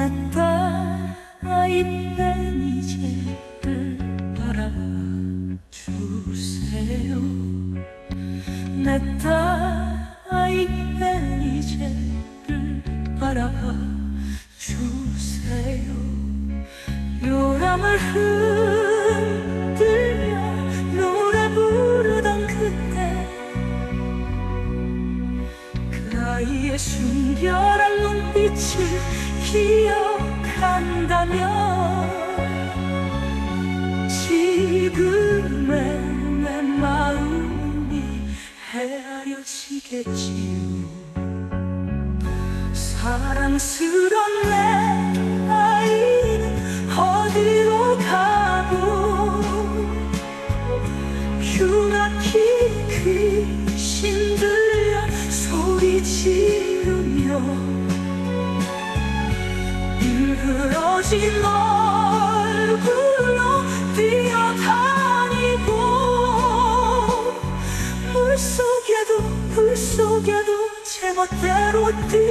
내딸 아이는 이제를 알아주세요. 내딸 아이는 이제를 알아주세요. 요람을 흔들며 노래 부르던 그때 그 아이의 순결한 눈빛을 기억한다면 지금의 내 마음이 헤아려지겠지요. 사랑스런 내 아이는 어디로 가고 흉악히 귀신들려 소리 지르며 일그러진 얼굴로 뛰어다니고 물속에도 불속에도 제멋대로 뛰어드니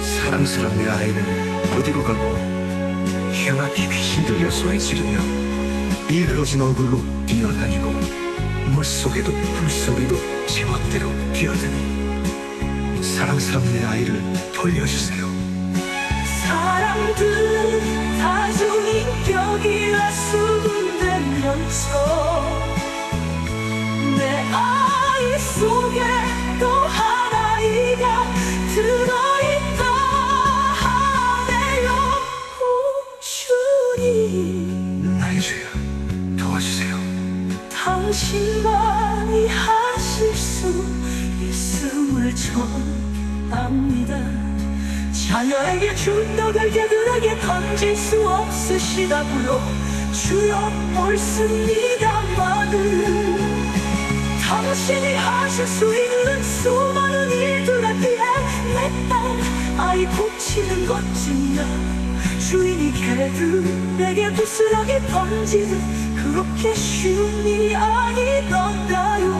사랑스러운 내 아이는. 어디로 가고? 흉악히 귀신들여 소리 지르며 일그러진 얼굴로 뛰어다니고 물속에도 불속에도 제멋대로 뛰어드니 사랑스러운 내 아이를 돌려주세요. 사람들 다중인격이라 수군대면서 내 아이 속에 또 하나이가 들어있다 하네요. 주님. 나의 죄야 도와주세요. 당신만이 하실 수 있음을 전합니다. 자녀에게 준 떡을 개들에게 던질 수 없으시다고요. 주여 옳습니다마는 당신이 하실 수 있는 수많은 일들에 비해 내 딸 아이 고치는 것쯤이야 주인이 개들에게 부스러기 던지는 그렇게 쉬운 일이 아니던가요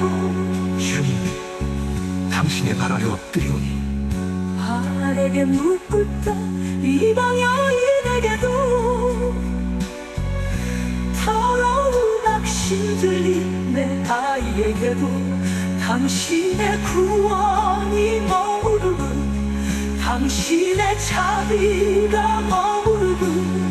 당신의 발 아래 엎드리오니. 아에게 묻다 이방 여인에게도 더러운 악신들이 내 아이에게도 당신의 구원이 머무르는 당신의 자비가 머무르는